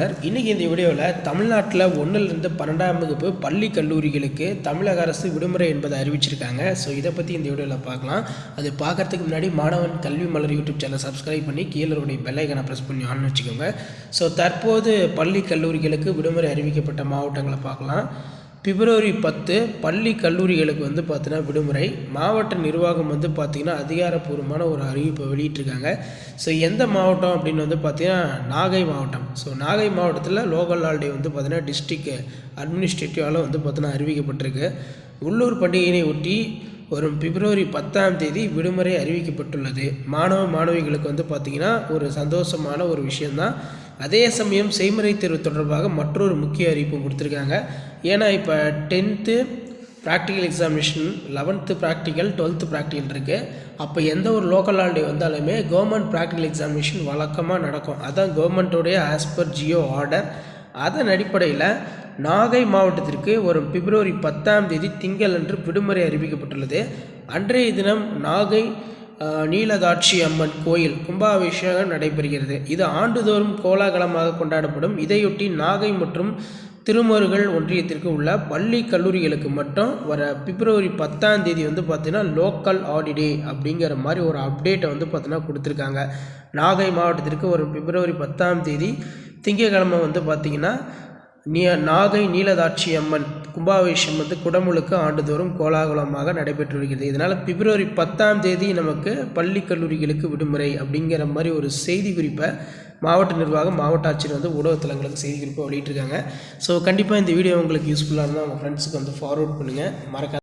தமிழர் இன்றைக்கி இந்த வீடியோவில் தமிழ்நாட்டில் ஒன்றிலிருந்து பன்னெண்டாம் வகுப்பு பள்ளி கல்லூரிகளுக்கு தமிழக அரசு விடுமுறை என்பதை அறிவிச்சிருக்காங்க. ஸோ இதை பற்றி இந்த வீடியோவில் பார்க்கலாம். அது பார்க்கறதுக்கு முன்னாடி மாணவன் கல்வி மலர் யூடியூப் சேனல் சப்ஸ்கிரைப் பண்ணி கீழருடைய பெல்லைக்கனை ப்ரெஸ் பண்ணி ஆன் வச்சுக்கோங்க. ஸோ தற்போது பள்ளி கல்லூரிகளுக்கு விடுமுறை அறிவிக்கப்பட்ட மாவட்டங்களை பார்க்கலாம். பிப்ரவரி பத்து பள்ளி கல்லூரிகளுக்கு வந்து பார்த்தீங்கன்னா விடுமுறை. மாவட்ட நிர்வாகம் வந்து பார்த்திங்கன்னா அதிகாரப்பூர்வமான ஒரு அறிவிப்பை வெளியிட்டிருக்காங்க. ஸோ எந்த மாவட்டம் அப்படின்னு வந்து பார்த்திங்கன்னா நாகை மாவட்டம். ஸோ நாகை மாவட்டத்தில் லோக்கல் ஹாலிடே வந்து பார்த்திங்கன்னா டிஸ்ட்ரிக்ட் அட்மினிஸ்ட்ரேட்டிவால் வந்து பார்த்தினா அறிவிக்கப்பட்டிருக்கு. உள்ளூர் பண்டிகையினை ஒட்டி வரும் பிப்ரவரி பத்தாம் தேதி விடுமுறை அறிவிக்கப்பட்டுள்ளது. மாணவ மாணவிகளுக்கு வந்து பார்த்திங்கன்னா ஒரு சந்தோஷமான ஒரு விஷயந்தான் அதே சமயம் செய்முறை தேர்வு தொடர்பாக மற்றொரு முக்கிய அறிவிப்பு கொடுத்துருக்காங்க. ஏன்னா இப்போ tenth practical examination eleventh practical twelfth practical இருக்குது அப்போ எந்த ஒரு லோக்கல் ஹாலிடே வந்தாலுமே கவர்மெண்ட் ப்ராக்டிக்கல் எக்ஸாமினேஷன் வழக்கமாக நடக்கும். அதுதான் கவர்மெண்ட்டோடைய as per G O order அதன் அடிப்படையில் நாகை மாவட்டத்திற்கு வரும் பிப்ரவரி பத்தாம் தேதி திங்கள் அன்று விடுமுறை அறிவிக்கப்பட்டுள்ளது. அன்றைய தினம் நாகை நீலதாட்சி அம்மன் கோயில் கும்பாபிஷேகம் நடைபெறுகிறது. இது ஆண்டுதோறும் கோலாகலமாக கொண்டாடப்படும். இதையொட்டி நாகை மற்றும் திருமருகல் ஒன்றியத்திற்கு உள்ள பள்ளி கல்லூரிகளுக்கு மட்டும் வர பிப்ரவரி பத்தாம் தேதி வந்து பார்த்தீங்கன்னா லோக்கல் ஹாலிடே அப்படிங்கிற மாதிரி ஒரு அப்டேட்டை வந்து பார்த்திங்கன்னா கொடுத்துருக்காங்க. நாகை மாவட்டத்திற்கு ஒரு பிப்ரவரி பத்தாம் தேதி திங்கட்கிழமை வந்து பார்த்திங்கன்னா நீ நாகை நீலதாட்சி அம்மன் கும்பாபிஷேகம் வந்து குடமுழுக்கு ஆண்டுதோறும் கோலாகலமாக நடைபெற்று வருகிறது இதனால் பிப்ரவரி பத்தாம் தேதி நமக்கு பள்ளி கல்லூரிகளுக்கு விடுமுறை அப்படிங்கிற மாதிரி ஒரு செய்தி குறிப்பை மாவட்ட நிர்வாகம் மாவட்ட ஆட்சியர் வந்து ஊடகத்தலங்களுக்கு செய்தி குறிப்பை வெளியிட்டிருக்காங்க. ஸோ கண்டிப்பாக இந்த வீடியோ உங்களுக்கு யூஸ்ஃபுல்லாக இருந்தால் உங்கள் ஃப்ரெண்ட்ஸுக்கு வந்து ஃபார்வர்ட் பண்ணுங்கள் மறக்காது